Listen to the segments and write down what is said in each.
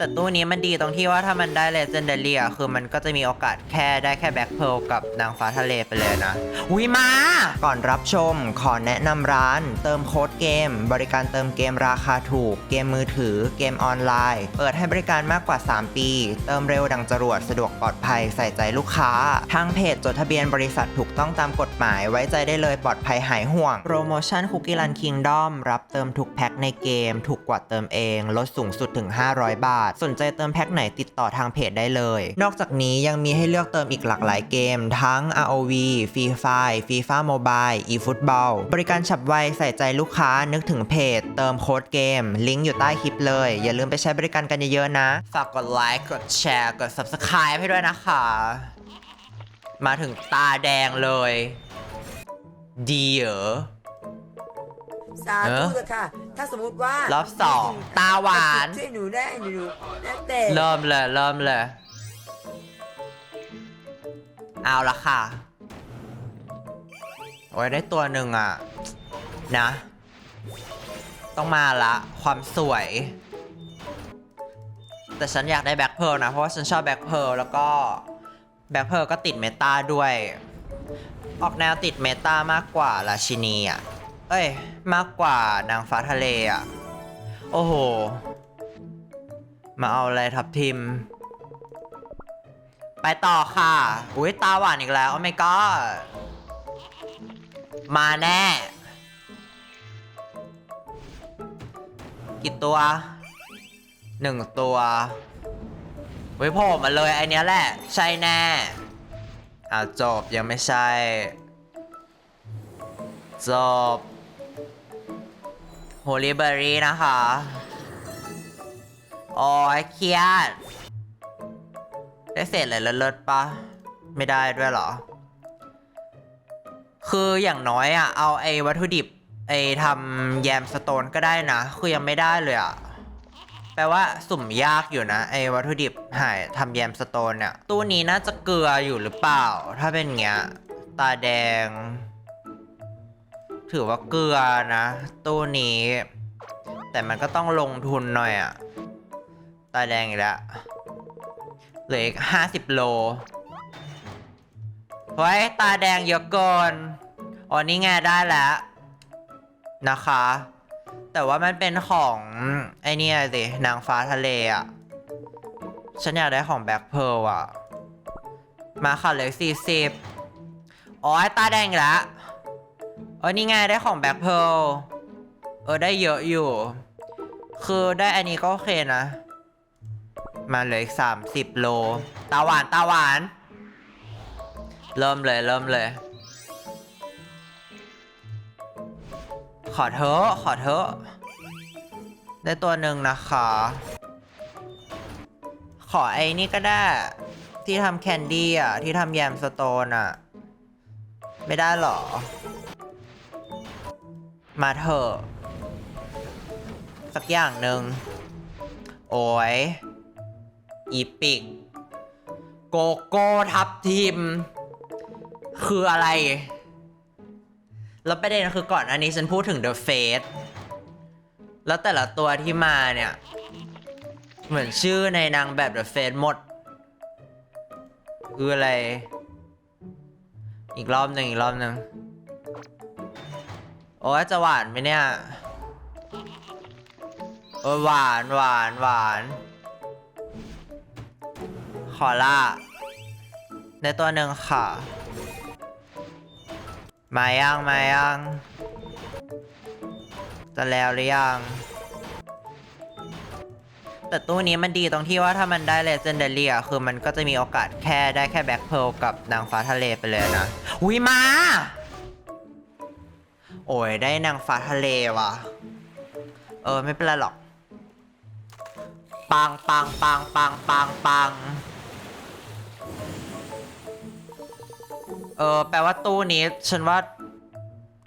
แต่ตู้นี้มันดีตรงที่ว่าถ้ามันได้เลเจนเดอรี่อะคือมันก็จะมีโอกาสแค่ได้แค่แบ็คเพลกับนางฟ้าทะเลไปเลยนะวิมา ก่อนรับชม ขอแนะนำร้าน เติมโค้ดเกม บริการเติมเกมราคาถูก เกมมือถือ เกมออนไลน์ เปิดให้บริการมากกว่า 3 ปี เติมเร็วดังจรวดสะดวกปลอดภัยใส่ใจลูกค้า ทางเพจจดทะเบียนบริษัทถูกต้องตามกฎหมายไว้ใจได้เลยปลอดภัยหายห่วงโปรโมชั่นคุกกี้รันคิงดอมรับเติมทุกแพ็คในเกม ถูกกว่าเติมเอง ลดสูงสุดถึง 500 บาทสนใจเติมแพ็คไหนติดต่อทางเพจได้เลย นอกจากนี้ยังมีให้เลือกเติมอีกหลากหลายเกม ทั้ง ROV Free Fire FIFA Mobile eFootball บริการฉับไวใส่ใจลูกค้านึกถึงเพจ เติมโค้ดเกม ลิงก์อยู่ใต้คลิปเลย อย่าลืมไปใช้บริการกันเยอะๆนะ ฝากกดไลค์กดแชร์กด Subscribe ให้ด้วยนะคะ มาถึงตาแดงเลย ดีเหรอ สาธุเถอะค่ะ ถ้าสมมติว่ารอบสองตาหวาน ช่วยหนูได้หนูแล้วแต่เริ่มเลยเริ่มเลย เอาละค่ะ โอ้ยได้ตัวหนึ่งอะ นะ ต้องมาละความสวย แต่ฉันอยากได้แบ็คเพ a ร์ลนะ เพราะว่าฉันชอบแบ็คเพ a ร์ลแล้วก็ แบ็คเพ a ร์ลก็ติดเมตาด้วย ออกแนวติดเมตามากกว่าราชินีอะ เอ้ย มากกว่านางฟ้าทะเลอะ โอ้โห มาเอาอะไรทับทิม ไปต่อค่ะ อุ้ยตาหวานอีกแล้ว โอ้ my god มาแน่ กี่ตัว หนึ่งตัวเว้ยโผล่มาเลยไอเนี้ยแหละ ใช่แน่อ่าจบยังไม่ใช่ จบ โฮลิเบอรี่นะคะ โอ้ยเครียด ได้เศษอะไรเลิศๆปะไม่ได้ด้วยเหรอ คืออย่างน้อยอะ เอาไอ้วัตถุดิบ ไอ้ทำแยมสโตนก็ได้นะ คือยังไม่ได้เลยอะแปลว่าสุ่มยากอยู่นะ ไอ้วัตถุดิบหายทำแยมสโตนเนี่ย ตู้นี้น่าจะเกลืออยู่หรือเปล่า ถ้าเป็นเงี้ย ตาแดง ถือว่าเกลือนะตู้นี้ แต่มันก็ต้องลงทุนหน่อยอะตาแดงอีกแล้วเหลืออีกห้าสิบโลเฮ้ยตาแดงเยอะเกินอ๋อนี่ไงได้แล้วนะคะ แต่ว่ามันเป็นของไอเนี่ยสินางฟ้าทะเลอะฉันอยากได้ของแบ็คเพ a ร์อะมาค่ะเหลือสี่สิบอ๋อตาแดงอีกแล้ว เออนี่ไงได้ของแบ็คเพ a ร์เออได้เยอะอยู่ คือได้อันนี้ก็โอเคนะ มาเหลืออีกสามสิบโล ตาหวานตาหวาน เริ่มเลยเริ่มเลย ขอเถอะขอเถอะได้ตัวหนึ่งนะคะ ขอไอ้นี่ก็ได้ ที่ทำแคนดี้อะ ที่ทำแยมสโตนอะ ไม่ได้หรอ มาเถอะ สักอย่างหนึ่ง โอ้ย อีปิก โกโก้ทับทิม คืออะไร แล้วประเด็นคือก่อนอันนี้ฉันพูดถึง The Face แล้วแต่ละตัวที่มาเนี่ย เหมือนชื่อในนางแบบ The Face หมด คืออะไร อีกรอบหนึ่งอีกรอบหนึ่ง โอ้ยจะหวานไหมเนี่ยโอ้ยหวานหวานหวาน ขอล่าในตัวหนึ่งค่ะ มายังมายังจะแล้วหรือยังแต่ตู้นี้มันดีตรงที่ว่าถ้ามันได้เลเจนเดอรี่อะคือมันก็จะมีโอกาสแค่ได้แค่แบ็คเพลกับนางฟ้าทะเลไปเลยนะอุ้ยมา โอ้ยได้นางฟ้าทะเลว่ะ เออไม่เป็นไรหรอก ปังปังปังปังปังปังเออแปลว่าตู้นี้ฉันว่า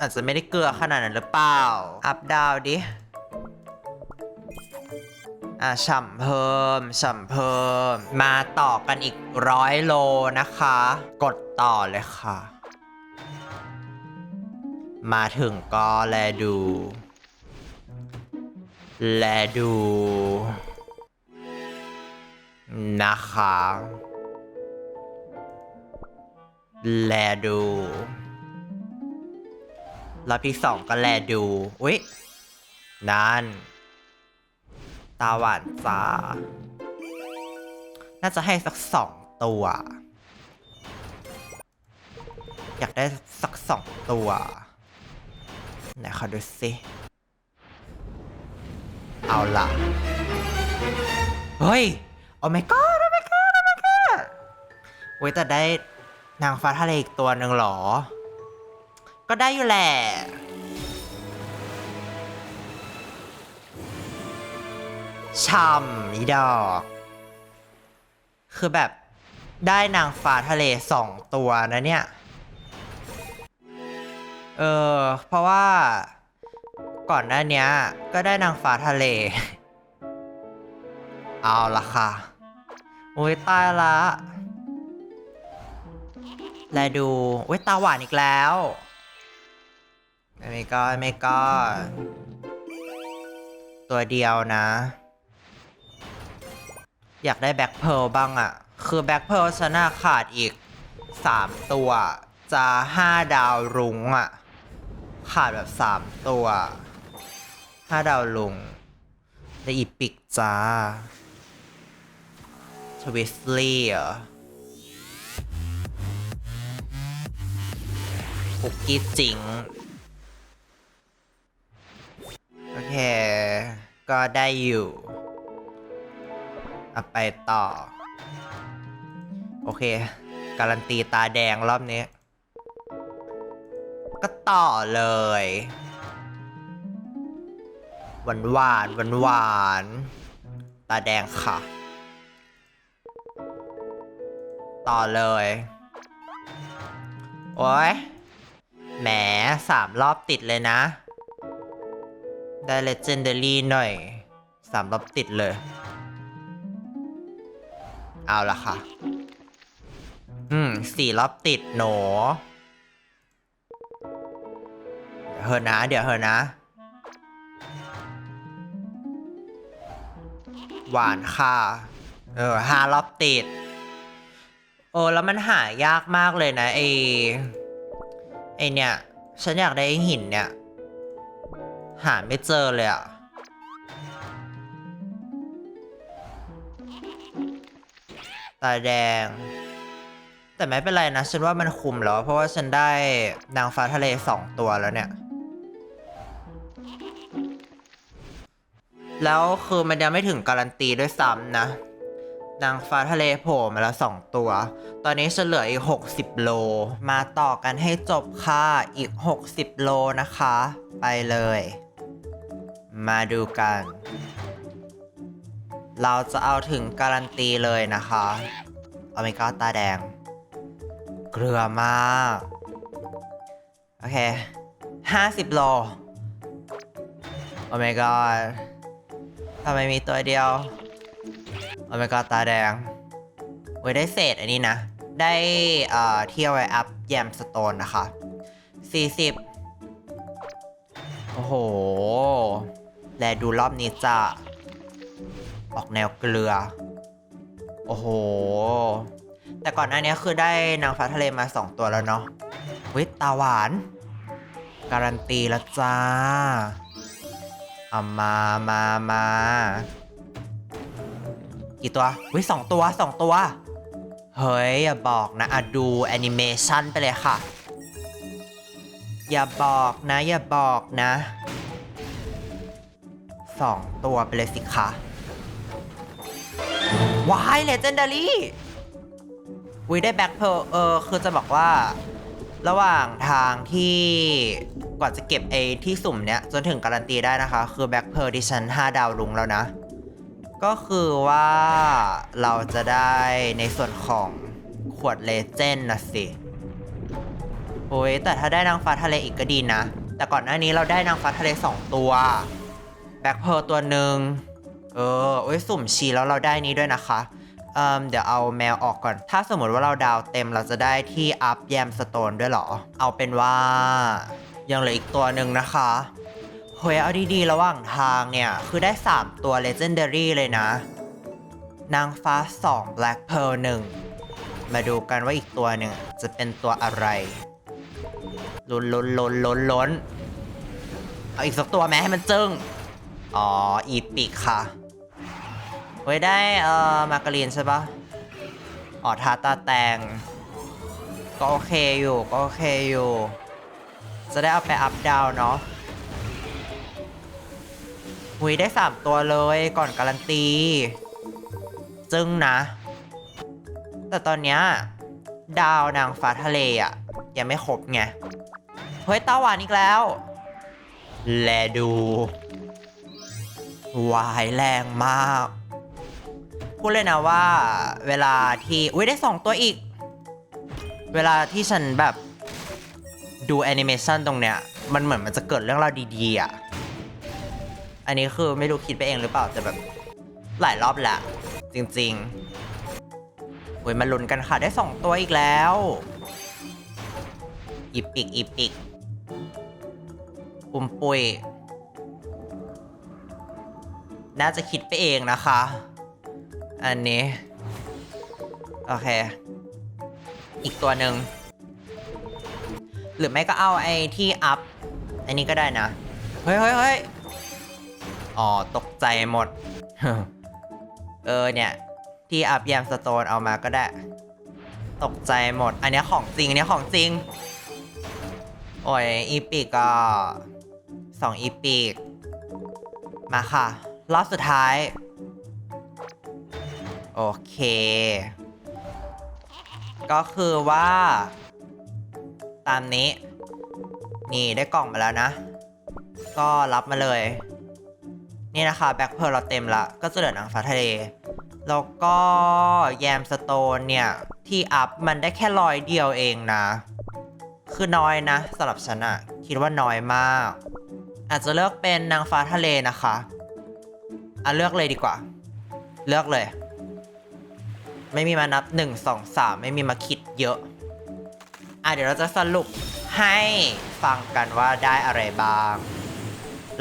อาจจะไม่ได้เกลือขนาดนั้นหรือเปล่า อัพดาวดิ อะฉ่ำเพิ่มฉ่ำเพิ่ม มาต่อกันอีกร้อยโลนะคะ กดต่อเลยค่ะ มาถึงก็แลดู แลดู นะคะ แลดูรอบที่สองก็แลดูอุ๊ยนั่น ตาหวานจ้าน่าจะให้สักสองตัว อยากได้สักสองตัว ไหนขอดูสิ เอาล่ะ เฮ้ย โอ้ my god โอ้ my god โอ้ my god เว้ยแต่ได้นางฟ้าทะเลอีกตัวหนึ่งหรอ ก็ได้อยู่แหละช่ำอีดอก คือแบบได้นางฟ้าทะเลสองตัวนะเนี่ย เออ เพราะว่าก่อนหน้านี้ก็ได้นางฟ้าทะเล เอาละค่ะ โอ้ยตายละ แลดู โอ้ยตาหวานอีกแล้วไม่ก็ไม่ก็ ตัวเดียวนะ อยากได้แบ็คเพ a ร์ลบ้างอะคือแบ็คเพ a ร์ลชนะขาดอีก 3 ตัว จะ 5 ดาวรุ้งอะ ขาดแบบ3ตัว5ดาวลุงได้อีปิกจ้าทวิสลี่เหรอคุกกี้จิง โอเค ก็ได้อยู่เอาไปต่อ โอเค การันตีตาแดงรอบนี้ ก็ต่อเลย หวานหวานหวานหวานตาแดงค่ะ ต่อเลย โอ้ยแหมสามรอบติดเลยนะ ได้ Legendary หน่อยสามรอบติดเลย เอาละค่ะ อืมสี่รอบติดหนู เฮอนะเดี๋ยวเฮอนะ หวานค่ะ เออห้ารอบติด โอ้แล้วมันหายากมากเลยนะไอไอเนี่ย ฉันอยากได้หินเนี่ย หาไม่เจอเลยอะตาแดง แต่ไม่เป็นไรนะ ฉันว่ามันคุมแล้ว เพราะว่าฉันได้นางฟ้าทะเลสองตัวแล้วเนี่ย แล้วคือมันยังไม่ถึงการันตีด้วยซ้ำนะ นางฟ้าทะเลโผล่มาแล้วสองตัว ตอนนี้ฉันเหลืออีก 60 โล มาต่อกันให้จบค่ะอีก 60 โลนะคะ ไปเลย มาดูกัน เราจะเอาถึงการันตีเลยนะคะโอเมก้าตาแดง เกลือมาก โอเค 50 โล โอเมก้า ทำไมมีตัวเดียวโอเมก้าตาแดงเว้ยได้เศษอันนี้นะ ได้เอ่อเที่ยวไว้อัพแยมสโตนนะคะ40 โอ้โห แลดูรอบนี้จะออกแนวเกลือ โอ้โห แต่ก่อนหน้านี้คือได้นางฟ้าทะเลมา 2 ตัวแล้วเนาะวิตาหวาน การันตีแล้วจ้า เอามามามากี่ตัววิสองตัวสองตัว เฮ้ย อย่าบอกนะอะดูแอนิเมชันไปเลยค่ะ อย่าบอกนะ อย่าบอกนะสองตัวไปเลยสิคะวายเลเจนดารี่วิได้แบ็คเพลเออ คือจะบอกว่า ระหว่างทางที่ กว่าจะเก็บไอ้ที่สุ่มเนี้ยจนถึงการันตีได้นะคะ คือแบ็คเพลดิฉัน5 ดาวลุงแล้วนะ ก็คือว่าเราจะได้ในส่วนของขวดเลเจนด์นะสิโอ้ยแต่ถ้าได้นางฟ้าทะเลอีกก็ดีนะ แต่ก่อนหน้านี้เราได้นางฟ้าทะเล 2 ตัวแบ็คเพลตัวหนึ่งเออโอ้ยสุ่มชีแล้วเราได้นี้ด้วยนะคะเอ่มเดี๋ยวเอาแมวออกก่อน ถ้าสมมติว่าเราดาวเต็มเราจะได้ที่อัพแยมสโตนด้วยหรอ เอาเป็นว่า ยังเหลืออีกตัวหนึ่งนะคะเฮ้ยเอาดีๆ ระหว่างทางเนี่ย คือได้ 3 ตัว Legendary เลยนะ นางฟ้า 2 Black Pearl 1 มาดูกันว่าอีกตัวหนึ่งจะเป็นตัวอะไร ล้นล้นล้นล้นล้นเอาอีกสักตัวไหมให้มันจึ้งอ๋อ อีปิกค่ะไว้ยได้เอ่อมาการีนใช่ปะอ๋อทาตาแตงก็โอเคอยู่ ก็โอเคอยู่ จะได้เอาไปอัพดาวเนาะหุยได้3ตัวเลยก่อนการันตี จึงนะ แต่ตอนเนี้ยดาวนางฟ้าทะเลอะ ยังไม่ครบไง เฮ้ยตาหวานอีกแล้ว แลดูวายแรงมาก พูดเลยนะว่า เวลาที่ อุ้ยได้สองตัวอีก เวลาที่ฉันแบบ ดูแอนิเมชันตรงเนี้ย มันเหมือนมันจะเกิดเรื่องราวดีๆอะ อันนี้คือไม่รู้คิดไปเองหรือเปล่า แต่แบบ หลายรอบแหละจริงๆเว้ยมาลุ้นกันค่ะ ได้สองตัวอีกแล้วอีปิกอีปิกปุมปุยน่าจะคิดไปเองนะคะ อันนี้ โอเค อีกตัวหนึ่ง หรือไม่ก็เอาไอ้ที่อัพ อันนี้ก็ได้นะ เฮ้ยเฮ้ยเฮ้ยอ๋อ ตกใจหมด เออเนี่ย ที่อัพแยมสโตนเอามาก็ได้ ตกใจหมด อันนี้ของจริง อันนี้ของจริง โอ้ย อีปิกก็สองอีปิกมาค่ะ รอบสุดท้าย โอเค ก็คือว่า ตามนี้ นี่ได้กล่องมาแล้วนะ ก็รับมาเลย นี่นะคะแบ็คเพ r ร์เราเต็มละ ก็จะเหลือนางฟ้าทะเล แล้วก็แยมสโตนเนี่ย ที่อัพมันได้แค่รอยเดียวเองนะ คือน้อยนะสำหรับฉันอะคิดว่าน้อยมาก อาจจะเลือกเป็นนางฟ้าทะเลนะคะอะเลือกเลยดีกว่า เลือกเลย ไม่มีมานับ 1 2 3 ไม่มีมาคิดเยอะ อะเดี๋ยวเราจะสรุปให้ฟังกันว่าได้อะไรบ้าง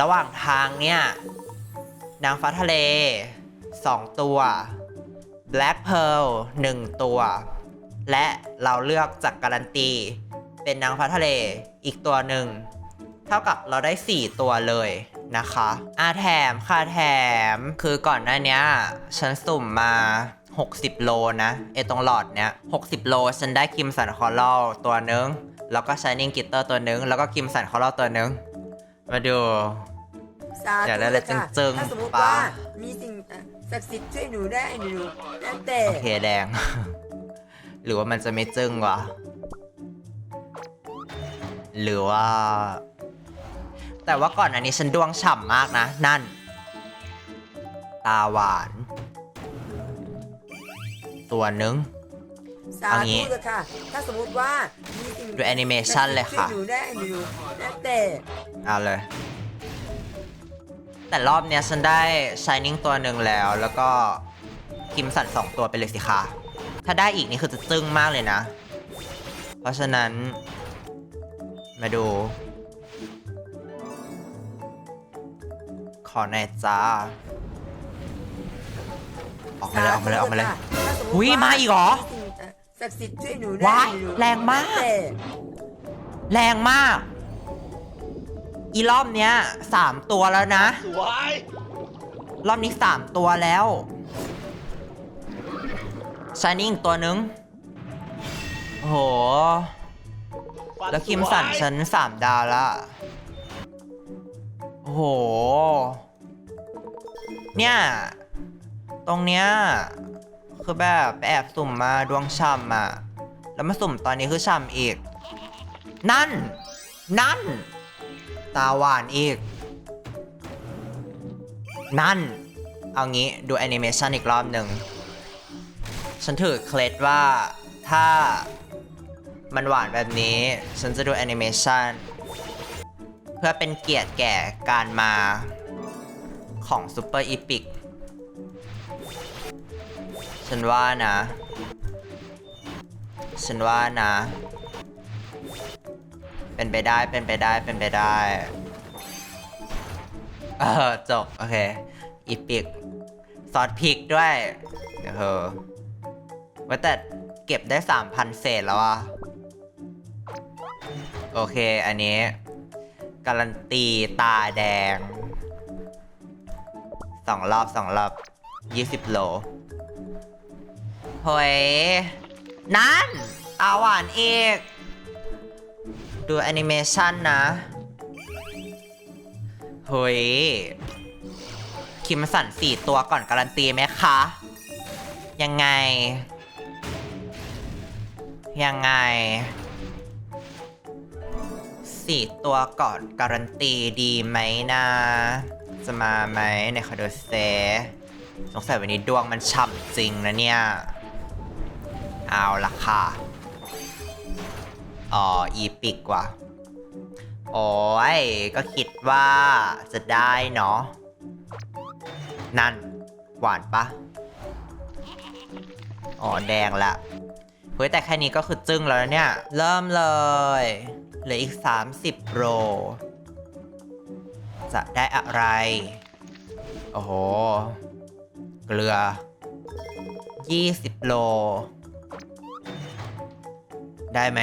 ระหว่างทางเนี่ย นางฟ้าทะเล 2 ตัว Black Pearl 1 ตัว และเราเลือกจากการันตี เป็นนางฟ้าทะเลอีกตัวหนึ่ง เท่ากับเราได้ 4 ตัวเลยนะคะอาแถมค่ะแถม คือก่อนหน้านี้ฉันสุ่มมา 60 โลนะไอตรงหลอดเนี้ย60 โล ฉันได้คิมสันคอลลตัวนึง แล้วก็ชายนิ่งกิตเตอร์ตัวนึง แล้วก็คิมสันคอลลตัวนึง มาดู สาอยากธุได้อะไรค่ะจึงๆถ้าสมมติปะ ว่ามีสิ่งศักดิ์สิทธิ์ช่วยหนูได้หนูแล้วแต่โอเคแดง หรือว่ามันจะไม่จึ้งวะ หรือว่า แต่ว่าก่อนอันนี้ฉันดวงฉ่ำมากนะ นั่น ตาหวาน ตัวหนึงสาเอางี้ธุเลยค่ะ ถ้าสมมติว่ามีสิ่งดูแอนิเมชันเลยค่ะช่วยหนูได้หนูแล้วแต่เอาเลย แต่รอบเนี้ยฉันได้ Shining ตัวหนึ่งแล้ว แล้วก็คิมสันสองตัวไปเลยสิคะถ้าได้อีกนี่คือจะจึ้งมากเลยนะ เพราะฉะนั้น มาดู ขอหน่อยจ้า ออกมาเลยออกมาเลยออกมาเลยสธุค่ะถ้าสมมติอุ๊ยว่มาอีกเหรอสิ่งศักดิ์สิทธิ์ช่วยหนูได้ว้ายหนูแรงมากแล้วแต่แรงมาก อีรอบเนี้ยสามตัวแล้วนะ สวยรอบนี้สามตัวแล้วชายนิ่งตัวหนึงโอ้โหแล้วคิมสันฉันสามดาวละ โอ้โห เนี่ย ตรงเนี้ยคือแบบแอบสุ่มมาดวงช่ำอะ แล้วมาสุ่มตอนนี้คือช่ำอีก นั่น นั่น ตาหวานอีก นั่น เอางี้ดูแอนิเมชันอีกรอบหนึ่ง ฉันถือเคล็ดว่าถ้ามันหวานแบบนี้ ฉันจะดูแอนิเมชันเพื่อเป็นเกียรติแก่การมาของซูเปอร์อีพิก ฉันว่านะ ฉันว่านะ เป็นไปได้ เป็นไปได้ เป็นไปได้ เออ จบ โอเค อีพิก ซอสพริกด้วย เออว่าแต่เก็บได้3,000เศษแล้วอะโอเค อันนี้ การันตีตาแดงสองรอบสองรอบ20โล เฮ้ย นั่นตาหวานอีก ดูแอนิเมชันนะ เฮ้ย คิมสันสี่ตัวก่อนการันตีไหมคะ ยังไง ยังไงสี่ตัวก่อนการันตีดีไหมนะ จะมาไหมในคอดูเซสงสัยวันนี้ดวงมันฉ่ำจริงนะเนี่ย เอาละค่ะอ๋ออีปิกว่ะโอ้ยก็คิดว่าจะได้เนาะ นั่น หวานปะอ๋อแดงละเฮ้ยแต่แค่นี้ก็คือจึ้งแล้วเนี่ย เริ่มเลยเหลืออีก 30 โร จะได้อะไร โอ้โห เกลือ 20 โล ได้ไหม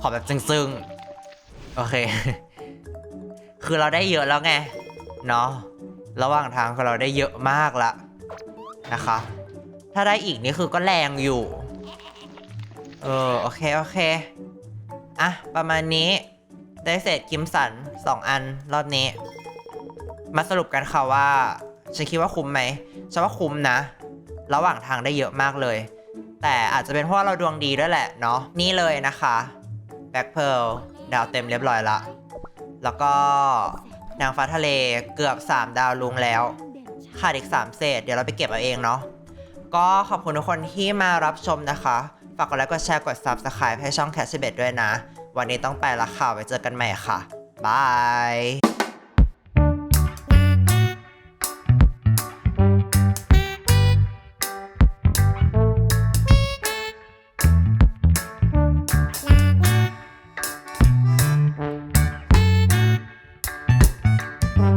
ขอแบบซึ้งๆ โอเค คือเราได้เยอะแล้วไง เนาะ ระหว่างทางเราได้เยอะมากละนะคะ ถ้าได้อีกนี่คือก็แรงอยู่ เออ โอเค โอเค อะ ประมาณนี้ ได้เศษกิมสันสองอันรอบนี้ มาสรุปกันค่ะว่า ฉันคิดว่าคุ้มไหมฉันว่าคุ้มนะ ระหว่างทางได้เยอะมากเลย แต่อาจจะเป็นเพราะเราดวงดีด้วยแหละเนาะนี่เลยนะคะแบ็คเพ a ลดาวเต็มเรียบร้อยละ แล้วก็นางฟ้าทะเลเกือบ 3 ดาวลุงแล้วขาดอีก 3 เศษ เดี๋ยวเราไปเก็บเอาเองเนาะก็ขอบคุณทุกคนที่มารับชมนะคะ ฝากกดไลค์กดแชร์กด Subscribe ให้ช่องแคชเบตด้วยนะ วันนี้ต้องไปละค่ะไว้เจอกันใหม่ค่ะบาย